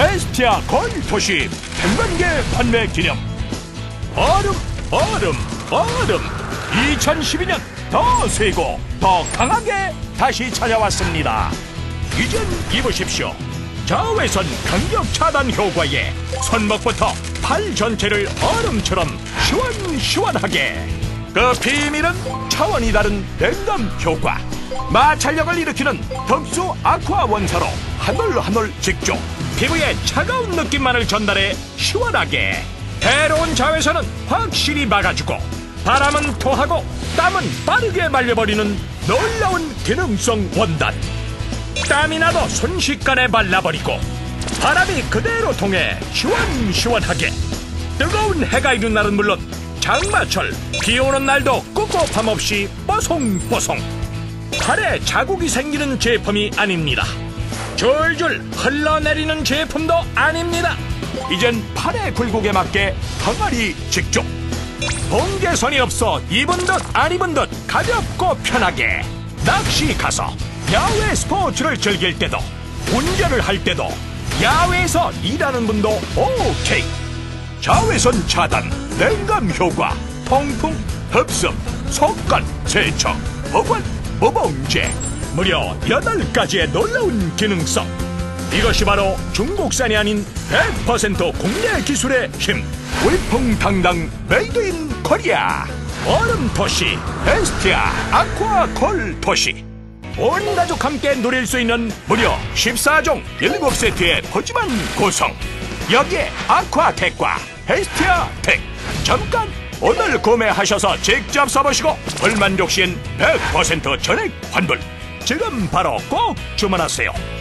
에스티아 건도시 100만개 판매 기념. 얼음 얼음 얼음. 2012년 더 세고 더 강하게 다시 찾아왔습니다. 이젠 입으십시오. 좌회선 간격 차단 효과에 손목부터 팔 전체를 얼음처럼 시원시원하게. 그 비밀은 차원이 다른 냉감 효과 마찰력을 일으키는 덕수 아쿠아 원사로 한올 직조. 피부에 차가운 느낌만을 전달해 시원하게. 해로운 자외선은 확실히 막아주고 바람은 토하고 땀은 빠르게 말려버리는 놀라운 기능성 원단. 땀이 나도 순식간에 말라버리고 바람이 그대로 통해 시원시원하게. 뜨거운 해가 있는 날은 물론 장마철 비 오는 날도 꿉꿉함 없이 뽀송뽀송 팔에 자국이 생기는 제품이 아닙니다. 줄줄 흘러내리는 제품도 아닙니다. 이젠 팔의 굴곡에 맞게 항아리 직접. 봉개선이 없어 입은 듯 안 입은 듯 가볍고 편하게 낚시 가서 야외 스포츠를 즐길 때도 운전을 할 때도 야외에서 일하는 분도 오케이. 자외선 차단 냉감 효과 통풍 흡습 속건 세척 보관 모봉제 무려 8가지의 놀라운 기능성. 이것이 바로 중국산이 아닌 100% 국내 기술의 힘. 위풍당당 메이드 인 코리아 얼음 도시 에스티아 아쿠아 콜 도시. 온 가족 함께 누릴 수 있는 무려 14종 7세트의 푸짐한 구성. 여기에 아쿠아텍과 에스티아 텍 잠깐 오늘 구매하셔서 직접 써보시고 불만족 시엔 100% 전액 환불. 지금 바로 꼭 주문하세요